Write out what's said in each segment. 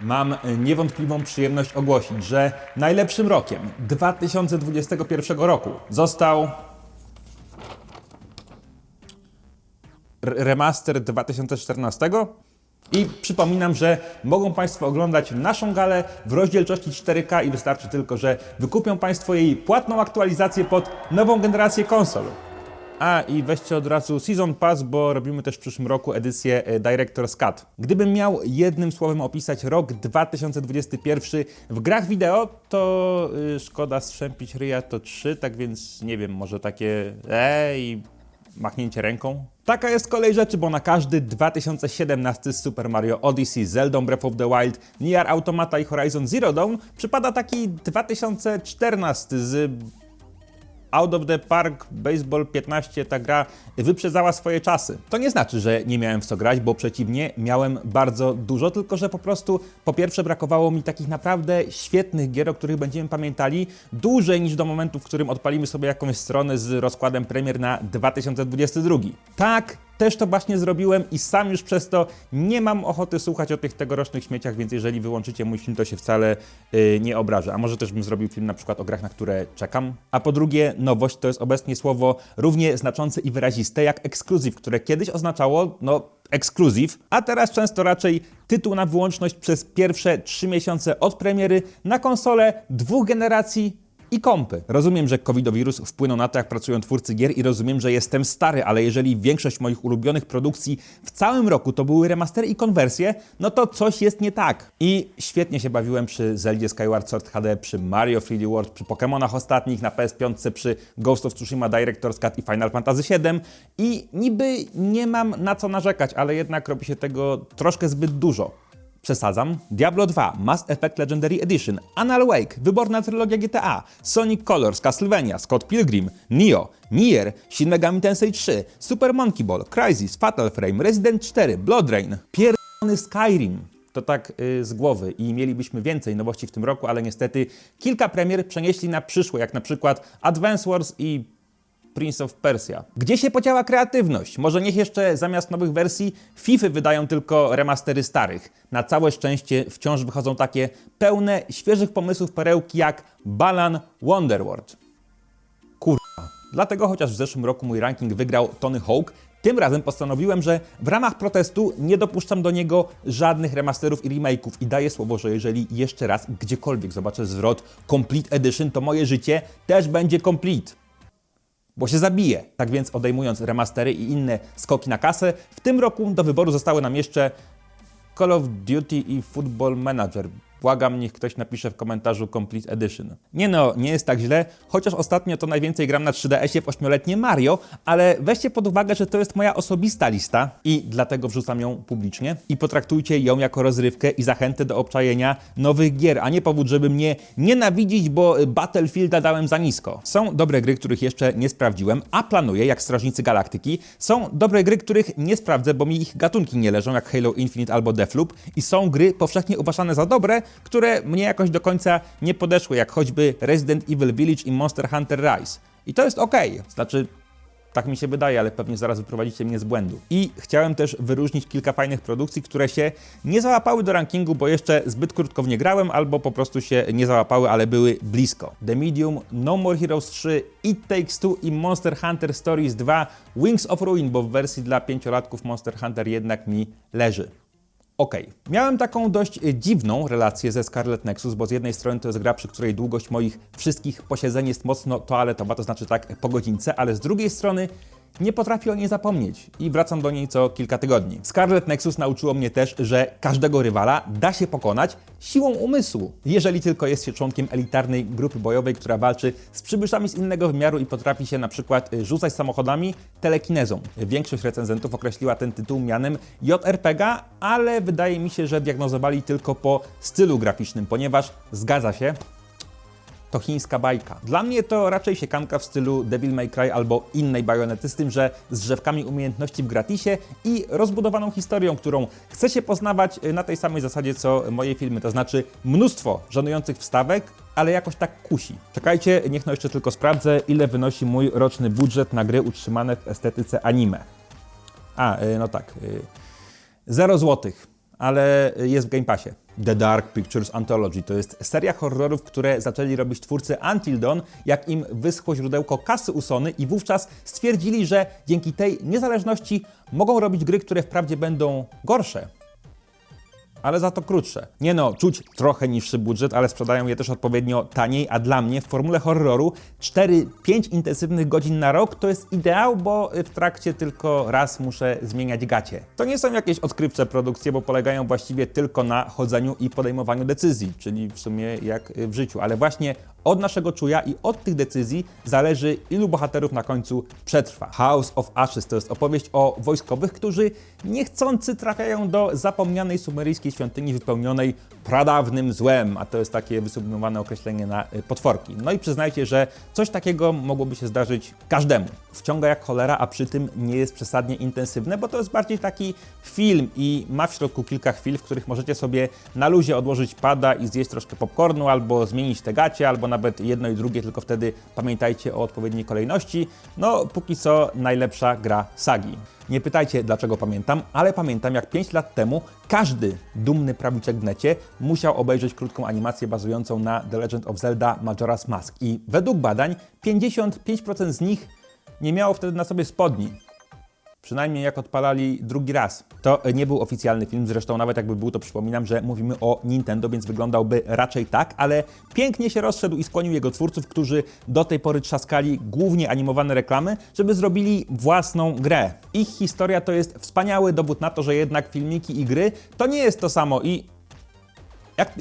Mam niewątpliwą przyjemność ogłosić, że najlepszym rokiem 2021 roku został remaster 2014. I przypominam, że mogą Państwo oglądać naszą galę w rozdzielczości 4K i wystarczy tylko, że wykupią Państwo jej płatną aktualizację pod nową generację konsol. A i weźcie od razu Season Pass, bo robimy też w przyszłym roku edycję e, Director's Cut. Gdybym miał jednym słowem opisać rok 2021 w grach wideo, to y, szkoda strzępić ryja to 3, tak więc nie wiem, może takie e i machnięcie ręką. Taka jest kolej rzeczy, bo na każdy 2017 z Super Mario Odyssey, Zelda Breath of the Wild, Nier Automata i Horizon Zero Dawn przypada taki 2014 z Out of the Park Baseball 15 ta gra wyprzedzała swoje czasy. To nie znaczy, że nie miałem w co grać, bo przeciwnie, miałem bardzo dużo, tylko że po prostu po pierwsze brakowało mi takich naprawdę świetnych gier, o których będziemy pamiętali dłużej niż do momentu, w którym odpalimy sobie jakąś stronę z rozkładem premier na 2022. Tak, też to właśnie zrobiłem i sam już przez to nie mam ochoty słuchać o tych tegorocznych śmieciach, więc jeżeli wyłączycie mój film, to się wcale yy, nie obrażę. A może też bym zrobił film na przykład o grach, na które czekam. A po drugie, nowość to jest obecnie słowo równie znaczące i wyraziste jak ekskluzyw, które kiedyś oznaczało, no, ekskluzyw, a teraz często raczej tytuł na wyłączność przez pierwsze trzy miesiące od premiery na konsolę dwóch generacji i kompy. Rozumiem, że covidowirus wpłynął na to, jak pracują twórcy gier i rozumiem, że jestem stary, ale jeżeli większość moich ulubionych produkcji w całym roku to były remastery i konwersje, no to coś jest nie tak. I świetnie się bawiłem przy Zeldzie Skyward Sword HD, przy Mario 3D World, przy Pokémonach ostatnich na PS5, przy Ghost of Tsushima Director's Cut i Final Fantasy VII i niby nie mam na co narzekać, ale jednak robi się tego troszkę zbyt dużo. Przesadzam. Diablo 2, Mass Effect Legendary Edition, Anal Wake, wyborna trylogia GTA, Sonic Colors, Castlevania, Scott Pilgrim, Nioh, Nier, Shin Megami Tensei 3, Super Monkey Ball, Crysis, Fatal Frame, Resident 4, Blood Rain, pierdolony Skyrim. To tak y, z głowy i mielibyśmy więcej nowości w tym roku, ale niestety kilka premier przenieśli na przyszłe, jak na przykład Advance Wars i Prince of Persia. Gdzie się podziała kreatywność? Może niech jeszcze zamiast nowych wersji FIFA wydają tylko remastery starych. Na całe szczęście wciąż wychodzą takie pełne świeżych pomysłów perełki jak Balan Wonderworld. Kurwa. Dlatego chociaż w zeszłym roku mój ranking wygrał Tony Hawk, tym razem postanowiłem, że w ramach protestu nie dopuszczam do niego żadnych remasterów i remake'ów i daję słowo, że jeżeli jeszcze raz gdziekolwiek zobaczę zwrot Complete Edition, to moje życie też będzie complete bo się zabije. Tak więc odejmując remastery i inne skoki na kasę, w tym roku do wyboru zostały nam jeszcze Call of Duty i Football Manager. Błagam, niech ktoś napisze w komentarzu Complete Edition. Nie no, nie jest tak źle, chociaż ostatnio to najwięcej gram na 3DS-ie w 8-letnie Mario, ale weźcie pod uwagę, że to jest moja osobista lista i dlatego wrzucam ją publicznie i potraktujcie ją jako rozrywkę i zachętę do obczajenia nowych gier, a nie powód, żeby mnie nienawidzić, bo Battlefielda dałem za nisko. Są dobre gry, których jeszcze nie sprawdziłem, a planuję, jak Strażnicy Galaktyki. Są dobre gry, których nie sprawdzę, bo mi ich gatunki nie leżą, jak Halo Infinite albo Deathloop i są gry powszechnie uważane za dobre, które mnie jakoś do końca nie podeszły, jak choćby Resident Evil Village i Monster Hunter Rise. I to jest ok, znaczy tak mi się wydaje, ale pewnie zaraz wyprowadzicie mnie z błędu. I chciałem też wyróżnić kilka fajnych produkcji, które się nie załapały do rankingu, bo jeszcze zbyt krótko w nie grałem, albo po prostu się nie załapały, ale były blisko. The Medium, No More Heroes 3, It Takes Two i Monster Hunter Stories 2 Wings of Ruin, bo w wersji dla pięciolatków Monster Hunter jednak mi leży. Okej. Miałem taką dość e, dziwną relację ze Scarlet Nexus, bo z jednej strony to jest gra, przy której długość moich wszystkich posiedzeń jest mocno toaletowa, to znaczy tak po godzince, ale z drugiej strony nie potrafię o niej zapomnieć i wracam do niej co kilka tygodni. Scarlet Nexus nauczyło mnie też, że każdego rywala da się pokonać siłą umysłu, jeżeli tylko jest się członkiem elitarnej grupy bojowej, która walczy z przybyszami z innego wymiaru i potrafi się na przykład y, rzucać samochodami telekinezą. Większość recenzentów określiła ten tytuł mianem JRPG, ale wydaje mi się, że diagnozowali tylko po stylu graficznym, ponieważ zgadza się, to chińska bajka. Dla mnie to raczej siekanka w stylu Devil May Cry albo innej bajonety, z tym, że z drzewkami umiejętności w gratisie i rozbudowaną historią, którą chce się poznawać y, na tej samej zasadzie co moje filmy, to znaczy mnóstwo żenujących wstawek, ale jakoś tak kusi. Czekajcie, niech no jeszcze tylko sprawdzę, ile wynosi mój roczny budżet na gry utrzymane w estetyce anime. A, y, no tak. y, Zero złotych. Ale jest w Game Passie. The Dark Pictures Anthology to jest seria horrorów, które zaczęli robić twórcy Until Dawn, jak im wyschło źródełko kasy u Sony i wówczas stwierdzili, że dzięki tej niezależności mogą robić gry, które wprawdzie będą gorsze, ale za to krótsze. Nie no, czuć trochę niższy budżet, ale sprzedają je też odpowiednio taniej, a dla mnie w formule horroru 4-5 intensywnych godzin na rok to jest ideał, bo w trakcie tylko raz muszę zmieniać gacie. To nie są jakieś odkrywcze produkcje, bo polegają właściwie tylko na chodzeniu i podejmowaniu decyzji, czyli w sumie jak w życiu, ale właśnie od naszego czuja i od tych decyzji zależy, ilu bohaterów na końcu przetrwa. House of Ashes to jest opowieść o wojskowych, którzy niechcący trafiają do zapomnianej sumeryjskiej świątyni wypełnionej pradawnym złem, a to jest takie wysublimowane określenie na y, potworki. No i przyznajcie, że coś takiego mogłoby się zdarzyć każdemu. Wciąga jak cholera, a przy tym nie jest przesadnie intensywne, bo to jest bardziej taki film i ma w środku kilka chwil, w których możecie sobie na luzie odłożyć pada i zjeść troszkę popcornu, albo zmienić te gacie, albo nawet jedno i drugie, tylko wtedy pamiętajcie o odpowiedniej kolejności. No, póki co najlepsza gra sagi. Nie pytajcie, dlaczego pamiętam, ale pamiętam, jak 5 lat temu każdy dumny prawiczek w necie musiał obejrzeć krótką animację bazującą na The Legend of Zelda Majora's Mask. I według badań 55% z nich nie miało wtedy na sobie spodni. Przynajmniej jak odpalali drugi raz. To nie był oficjalny film, zresztą nawet jakby był, to przypominam, że mówimy o Nintendo, więc wyglądałby raczej tak, ale pięknie się rozszedł i skłonił jego twórców, którzy do tej pory trzaskali głównie animowane reklamy, żeby zrobili własną grę. Ich historia to jest wspaniały dowód na to, że jednak filmiki i gry to nie jest to samo i... Jak...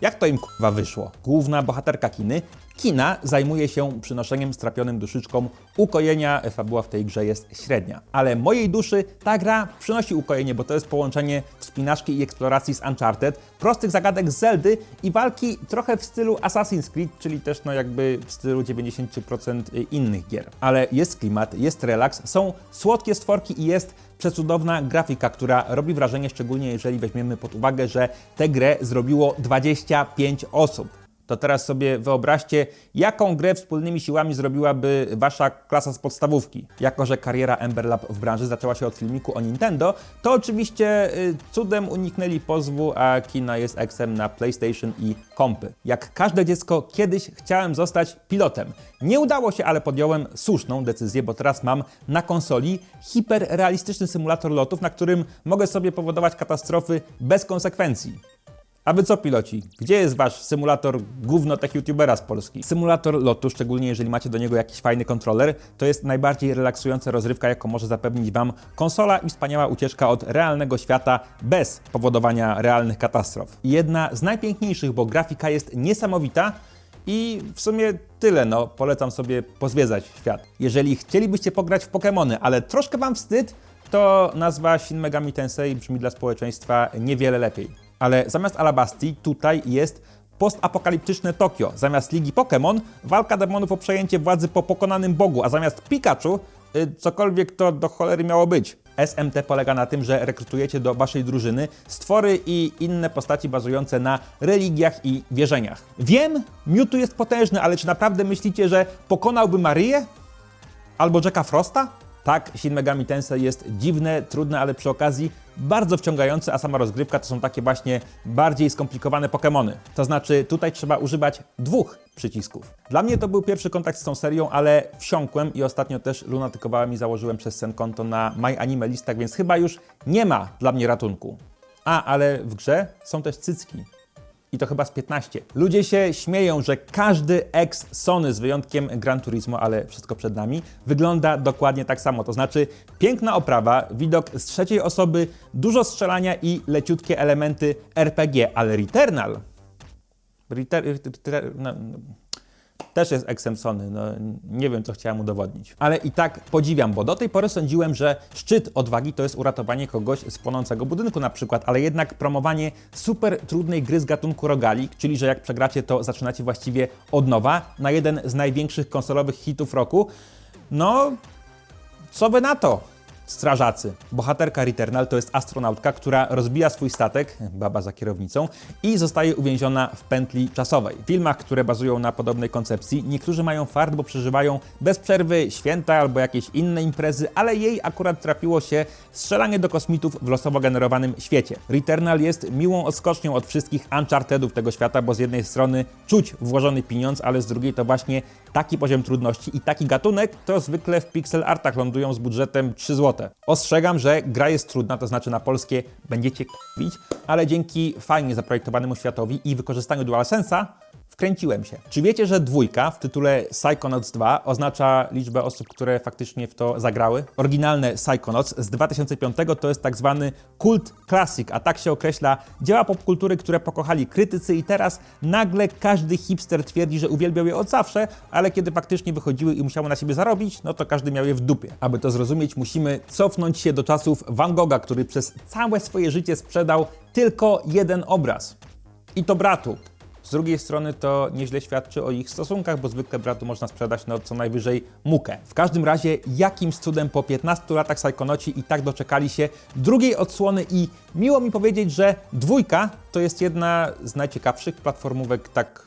Jak to im kurwa wyszło? Główna bohaterka kiny, kina zajmuje się przynoszeniem strapionym duszyczkom ukojenia. Fabuła w tej grze jest średnia. Ale mojej duszy ta gra przynosi ukojenie, bo to jest połączenie wspinaczki i eksploracji z Uncharted, prostych zagadek z Zeldy i walki trochę w stylu Assassin's Creed, czyli też no jakby w stylu 90% innych gier. Ale jest klimat, jest relaks, są słodkie stworki i jest przecudowna grafika, która robi wrażenie, szczególnie jeżeli weźmiemy pod uwagę, że tę grę zrobiło 25 osób. To teraz sobie wyobraźcie, jaką grę wspólnymi siłami zrobiłaby wasza klasa z podstawówki. Jako, że kariera Ember Lab w branży zaczęła się od filmiku o Nintendo, to oczywiście y, cudem uniknęli pozwu, a kina jest eksem na PlayStation i kompy. Jak każde dziecko, kiedyś chciałem zostać pilotem. Nie udało się, ale podjąłem słuszną decyzję, bo teraz mam na konsoli hiperrealistyczny symulator lotów, na którym mogę sobie powodować katastrofy bez konsekwencji. A wy co, piloci? Gdzie jest wasz symulator gówno tech youtubera z Polski? Symulator lotu, szczególnie jeżeli macie do niego jakiś fajny kontroler, to jest najbardziej relaksująca rozrywka, jaką może zapewnić wam konsola i wspaniała ucieczka od realnego świata bez powodowania realnych katastrof. Jedna z najpiękniejszych, bo grafika jest niesamowita, i w sumie tyle, no polecam sobie pozwiedzać świat. Jeżeli chcielibyście pograć w Pokémony, ale troszkę wam wstyd, to nazwa Shin Megami Tensei brzmi dla społeczeństwa niewiele lepiej. Ale zamiast Alabasti tutaj jest postapokaliptyczne Tokio. Zamiast Ligi Pokémon walka demonów o przejęcie władzy po pokonanym bogu, a zamiast Pikachu y, cokolwiek to do cholery miało być. SMT polega na tym, że rekrutujecie do waszej drużyny stwory i inne postaci bazujące na religiach i wierzeniach. Wiem, Mewtwo jest potężny, ale czy naprawdę myślicie, że pokonałby Maryję? Albo Jacka Frosta? Tak, Shin Megami Tensei jest dziwne, trudne, ale przy okazji bardzo wciągające, a sama rozgrywka to są takie właśnie bardziej skomplikowane Pokémony. To znaczy tutaj trzeba używać dwóch przycisków. Dla mnie to był pierwszy kontakt z tą serią, ale wsiąkłem i ostatnio też lunatykowałem i założyłem przez sen konto na My Anime Listach, więc chyba już nie ma dla mnie ratunku. A, ale w grze są też cycki. I to chyba z 15. Ludzie się śmieją, że każdy ex Sony z wyjątkiem Gran Turismo, ale wszystko przed nami, wygląda dokładnie tak samo. To znaczy piękna oprawa, widok z trzeciej osoby, dużo strzelania i leciutkie elementy RPG, ale Returnal... Retur, Retur, no, no, też jest eksem Sony, no nie wiem co chciałem udowodnić. Ale i tak podziwiam, bo do tej pory sądziłem, że szczyt odwagi to jest uratowanie kogoś z płonącego budynku na przykład, ale jednak promowanie super trudnej gry z gatunku rogalik, czyli że jak przegracie to zaczynacie właściwie od nowa na jeden z największych konsolowych hitów roku, no co wy na to? Strażacy. Bohaterka Returnal to jest astronautka, która rozbija swój statek, baba za kierownicą, i zostaje uwięziona w pętli czasowej. W filmach, które bazują na podobnej koncepcji, niektórzy mają fart, bo przeżywają bez przerwy święta albo jakieś inne imprezy, ale jej akurat trafiło się strzelanie do kosmitów w losowo generowanym świecie. Returnal jest miłą odskocznią od wszystkich Unchartedów tego świata, bo z jednej strony czuć włożony pieniądz, ale z drugiej to właśnie taki poziom trudności i taki gatunek to zwykle w pixel artach lądują z budżetem 3 zł. Ostrzegam, że gra jest trudna, to znaczy na polskie będziecie k***wić, ale dzięki fajnie zaprojektowanemu światowi i wykorzystaniu DualSense'a wkręciłem się. Czy wiecie, że dwójka w tytule Psychonauts 2 oznacza liczbę osób, które faktycznie w to zagrały? Oryginalne Psychonauts z 2005 to jest tak zwany kult classic, a tak się określa dzieła popkultury, które pokochali krytycy i teraz nagle każdy hipster twierdzi, że uwielbiał je od zawsze, ale kiedy faktycznie wychodziły i musiały na siebie zarobić, no to każdy miał je w dupie. Aby to zrozumieć, musimy cofnąć się do czasów Van Gogha, który przez całe swoje życie sprzedał tylko jeden obraz. I to bratu. Z drugiej strony to nieźle świadczy o ich stosunkach, bo zwykle bratu można sprzedać no co najwyżej mukę. W każdym razie, jakimś cudem po 15 latach Psychonoci i tak doczekali się drugiej odsłony i miło mi powiedzieć, że dwójka to jest jedna z najciekawszych platformówek tak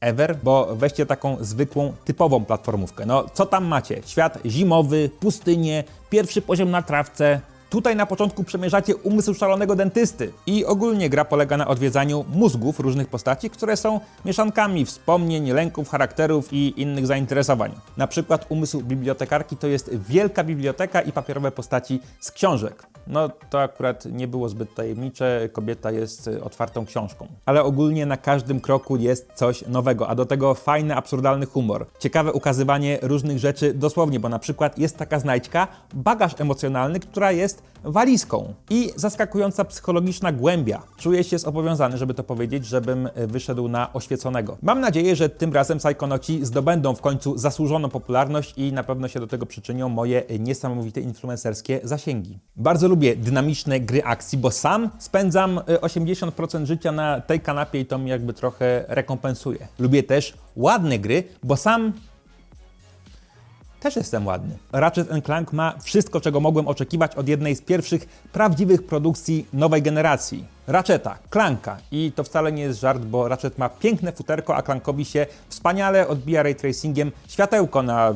ever, bo weźcie taką zwykłą, typową platformówkę. No, co tam macie? Świat zimowy, pustynie, pierwszy poziom na trawce. Tutaj na początku przemierzacie umysł szalonego dentysty. I ogólnie gra polega na odwiedzaniu mózgów różnych postaci, które są mieszankami wspomnień, lęków, charakterów i innych zainteresowań. Na przykład umysł bibliotekarki to jest wielka biblioteka i papierowe postaci z książek. No to akurat nie było zbyt tajemnicze, kobieta jest otwartą książką. Ale ogólnie na każdym kroku jest coś nowego, a do tego fajny, absurdalny humor. Ciekawe ukazywanie różnych rzeczy dosłownie, bo na przykład jest taka znajdźka, bagaż emocjonalny, która jest walizką i zaskakująca psychologiczna głębia. Czuję się zobowiązany, żeby to powiedzieć, żebym y, wyszedł na oświeconego. Mam nadzieję, że tym razem Psychonoci zdobędą w końcu zasłużoną popularność i na pewno się do tego przyczynią moje y, niesamowite influencerskie zasięgi. Bardzo lubię dynamiczne gry akcji, bo sam spędzam y, 80% życia na tej kanapie i to mi jakby trochę rekompensuje. Lubię też ładne gry, bo sam też jestem ładny. Ratchet Clank ma wszystko, czego mogłem oczekiwać od jednej z pierwszych prawdziwych produkcji nowej generacji. Ratcheta, Clanka. I to wcale nie jest żart, bo Ratchet ma piękne futerko, a Clankowi się wspaniale odbija ray tracingiem światełko na,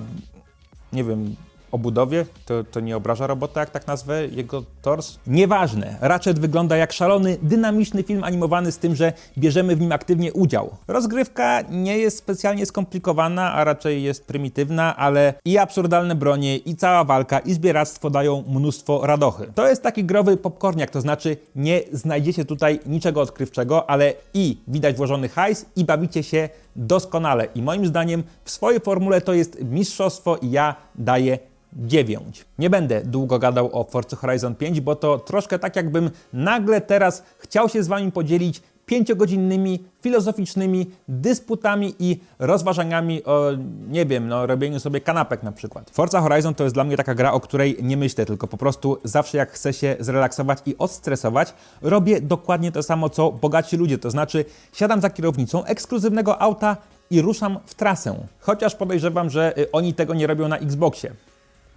nie wiem, obudowie, to, to nie obraża robota, jak tak nazwę jego tors? Nieważne. Ratchet wygląda jak szalony, dynamiczny film animowany z tym, że bierzemy w nim aktywnie udział. Rozgrywka nie jest specjalnie skomplikowana, a raczej jest prymitywna, ale i absurdalne bronie, i cała walka, i zbieractwo dają mnóstwo radochy. To jest taki growy popcorniak, to znaczy nie znajdziecie tutaj niczego odkrywczego, ale i widać włożony hajs, i bawicie się doskonale. I moim zdaniem w swojej formule to jest mistrzostwo i ja daję 9. Nie będę długo gadał o Forza Horizon 5, bo to troszkę tak jakbym nagle teraz chciał się z Wami podzielić pięciogodzinnymi filozoficznymi dysputami i rozważaniami o, nie wiem, no, robieniu sobie kanapek na przykład. Forza Horizon to jest dla mnie taka gra, o której nie myślę, tylko po prostu zawsze jak chcę się zrelaksować i odstresować, robię dokładnie to samo, co bogaci ludzie, to znaczy siadam za kierownicą ekskluzywnego auta i ruszam w trasę. Chociaż podejrzewam, że y, oni tego nie robią na Xboxie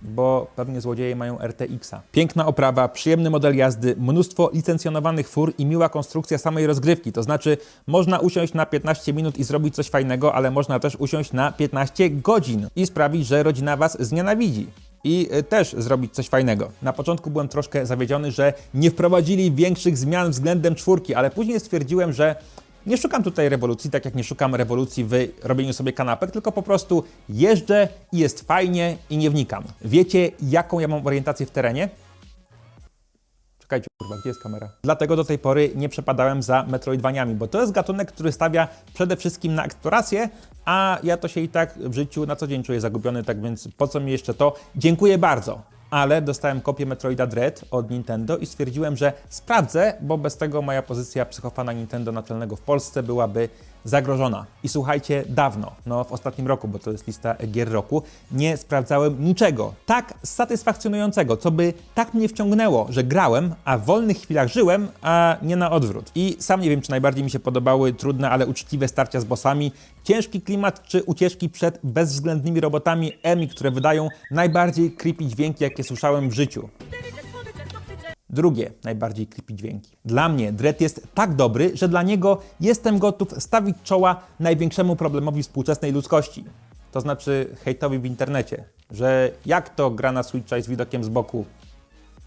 bo pewnie złodzieje mają RTX-a. Piękna oprawa, przyjemny model jazdy, mnóstwo licencjonowanych fur i miła konstrukcja samej rozgrywki. To znaczy, można usiąść na 15 minut i zrobić coś fajnego, ale można też usiąść na 15 godzin i sprawić, że rodzina Was znienawidzi i y, też zrobić coś fajnego. Na początku byłem troszkę zawiedziony, że nie wprowadzili większych zmian względem czwórki, ale później stwierdziłem, że nie szukam tutaj rewolucji, tak jak nie szukam rewolucji w robieniu sobie kanapek, tylko po prostu jeżdżę i jest fajnie i nie wnikam. Wiecie, jaką ja mam orientację w terenie? Czekajcie, kurwa, gdzie jest kamera? Dlatego do tej pory nie przepadałem za Metroidvaniami, bo to jest gatunek, który stawia przede wszystkim na eksplorację, a ja to się i tak w życiu na co dzień czuję zagubiony, tak więc po co mi jeszcze to? Dziękuję bardzo! Ale dostałem kopię Metroida Dread od Nintendo i stwierdziłem, że sprawdzę, bo bez tego moja pozycja psychofana Nintendo naczelnego w Polsce byłaby zagrożona. I słuchajcie, dawno, no w ostatnim roku, bo to jest lista gier roku, nie sprawdzałem niczego tak satysfakcjonującego, co by tak mnie wciągnęło, że grałem, a w wolnych chwilach żyłem, a nie na odwrót. I sam nie wiem, czy najbardziej mi się podobały trudne, ale uczciwe starcia z bossami, ciężki klimat, czy ucieczki przed bezwzględnymi robotami EMI, które wydają najbardziej creepy dźwięki, jakie słyszałem w życiu. Drugie najbardziej creepy dźwięki. Dla mnie Dread jest tak dobry, że dla niego jestem gotów stawić czoła największemu problemowi współczesnej ludzkości. To znaczy hejtowi w internecie, że jak to gra na Switcha z widokiem z boku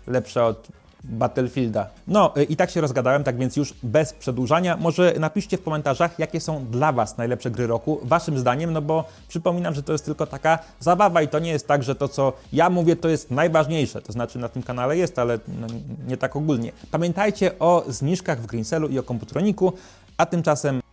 lepsza od Battlefielda. No y, i tak się rozgadałem, tak więc już bez przedłużania, może napiszcie w komentarzach, jakie są dla Was najlepsze gry roku, Waszym zdaniem, no bo przypominam, że to jest tylko taka zabawa i to nie jest tak, że to co ja mówię to jest najważniejsze, to znaczy na tym kanale jest, ale no, nie tak ogólnie. Pamiętajcie o zniżkach w Greensellu i o komputroniku, a tymczasem